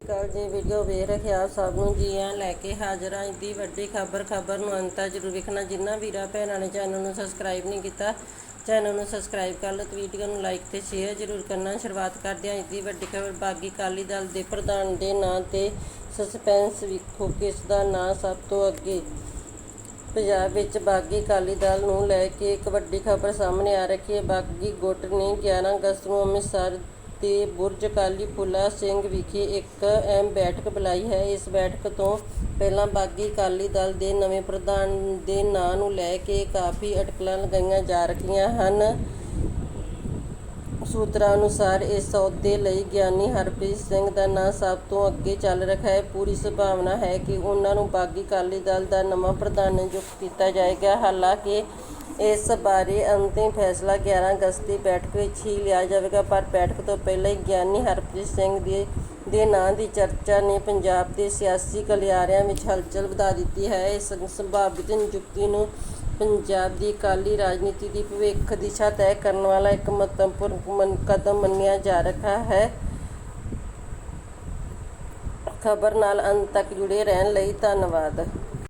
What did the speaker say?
ਕੱਲ ਜੀ ਵੀਡੀਓ ਵੇਖ ਰਹੇ ਸਭ ਨੂੰ ਜੀ ਆ ਲੈ ਕੇ ਹਾਜ਼ਰ ਹਾਂ ਦੀ ਵੱਡੀ ਖਬਰ ਖਬਰ ਨੂੰ ਅੰਤ ਜ਼ਰੂਰ ਵੇਖਣਾ। ਜਿਨ੍ਹਾਂ ਵੀਰਾਂ, ਭੈਣਾਂ ਨੇ ਚੈਨਲ ਨੂੰ ਸਬਸਕ੍ਰਾਈਬ ਨਹੀਂ ਕੀਤਾ ਚੈਨਲ ਨੂੰ ਸਬਸਕ੍ਰਾਈਬ ਕਰ ਲਓ। ਵੀਡੀਓ ਨੂੰ ਲਾਈਕ ਤੇ ਸ਼ੇਅਰ ਜ਼ਰੂਰ ਕਰਨਾ। ਸ਼ੁਰੂਆਤ ਕਰਦੇ ਹਾਂ ਇਸ ਦੀ ਵੱਡੀ ਖਬਰ। ਬਾਗੀ ਕਾਲੀ ਦਲ ਦੇ ਪ੍ਰਧਾਨ ਦੇ ਨਾਂ ਤੇ ਸਸਪੈਂਸ ਵੇਖੋ ਕਿਸ ਦਾ ਨਾਂ ਸਭ ਤੋਂ ਅੱਗੇ। ਪੰਜਾਬ ਵਿੱਚ ਬਾਗੀ ਅਕਾਲੀ ਦਲ ਨੂੰ ਲੈ ਕੇ ਇੱਕ ਵੱਡੀ ਖਬਰ ਸਾਹਮਣੇ ਆ ਰਹੀ ਹੈ। ਬਾਗੀ ਗੁੱਟ ਨੇ 11 ਅਗਸਤ ਨੂੰ ਅੰਮ੍ਰਿਤਸਰ ਦੇ ਬੁਰਜ ਅਕਾਲੀ ਫੁੱਲਾ ਸਿੰਘ ਵਿਖੇ ਇੱਕ ਅਹਿਮ ਬੈਠਕ ਬੁਲਾਈ ਹੈ। ਇਸ ਬੈਠਕ ਤੋਂ ਪਹਿਲਾਂ ਬਾਗੀ ਅਕਾਲੀ ਦਲ ਦੇ ਨਵੇਂ ਪ੍ਰਧਾਨ ਦੇ ਨਾਂ ਨੂੰ ਲੈ ਕੇ ਕਾਫੀ ਅਟਕਲਾਂ ਲਗਾਈਆਂ ਜਾ ਰਹੀਆਂ ਹਨ। ਸੂਤਰਾਂ ਅਨੁਸਾਰ ਇਸ ਸੌਦੇ ਲਈ ਗਿਆਨੀ ਹਰਪ੍ਰੀਤ ਸਿੰਘ ਦਾ ਨਾਂ ਸਭ ਤੋਂ ਅੱਗੇ ਚੱਲ ਰਿਹਾ ਹੈ। ਪੂਰੀ ਸੰਭਾਵਨਾ ਹੈ ਕਿ ਉਹਨਾਂ ਨੂੰ ਬਾਗੀ ਅਕਾਲੀ ਦਲ ਦਾ ਨਵਾਂ ਪ੍ਰਧਾਨ ਨਿਯੁਕਤ ਕੀਤਾ ਜਾਏਗਾ। ਹਾਲਾਂਕਿ ਇਸ ਬਾਰੇ ਅੰਤਿਮ ਫੈਸਲਾ 11 ਅਗਸਤ ਦੀ ਬੈਠਕ ਵਿੱਚ ਹੀ ਲਿਆ ਜਾਵੇਗਾ, ਪਰ ਬੈਠਕ ਤੋਂ ਪਹਿਲਾਂ ਹੀ ਗਿਆਨੀ ਹਰਪ੍ਰੀਤ ਸਿੰਘ ਦੇ ਦੇ ਨਾਂ ਦੀ ਚਰਚਾ ਨੇ ਪੰਜਾਬ ਦੇ ਸਿਆਸੀ ਗਲਿਆਰਿਆਂ ਵਿੱਚ ਹਲਚਲ ਵਧਾ ਦਿੱਤੀ ਹੈ। ਇਸ ਸੰਭਾਵਿਤ ਨਿਯੁਕਤੀ ਨੂੰ ਪੰਜਾਬ ਦੀ ਅਕਾਲੀ ਰਾਜਨੀਤੀ ਦੀ ਭਵਿੱਖ ਦਿਸ਼ਾ ਤੈਅ ਕਰਨ ਵਾਲਾ ਇੱਕ ਮਹੱਤਵਪੂਰਨ ਕਦਮ ਮੰਨਿਆ ਜਾ ਰਿਹਾ ਹੈ। ਖਬਰ ਨਾਲ ਅੰਤ ਤੱਕ ਜੁੜੇ ਰਹਿਣ ਲਈ ਧੰਨਵਾਦ।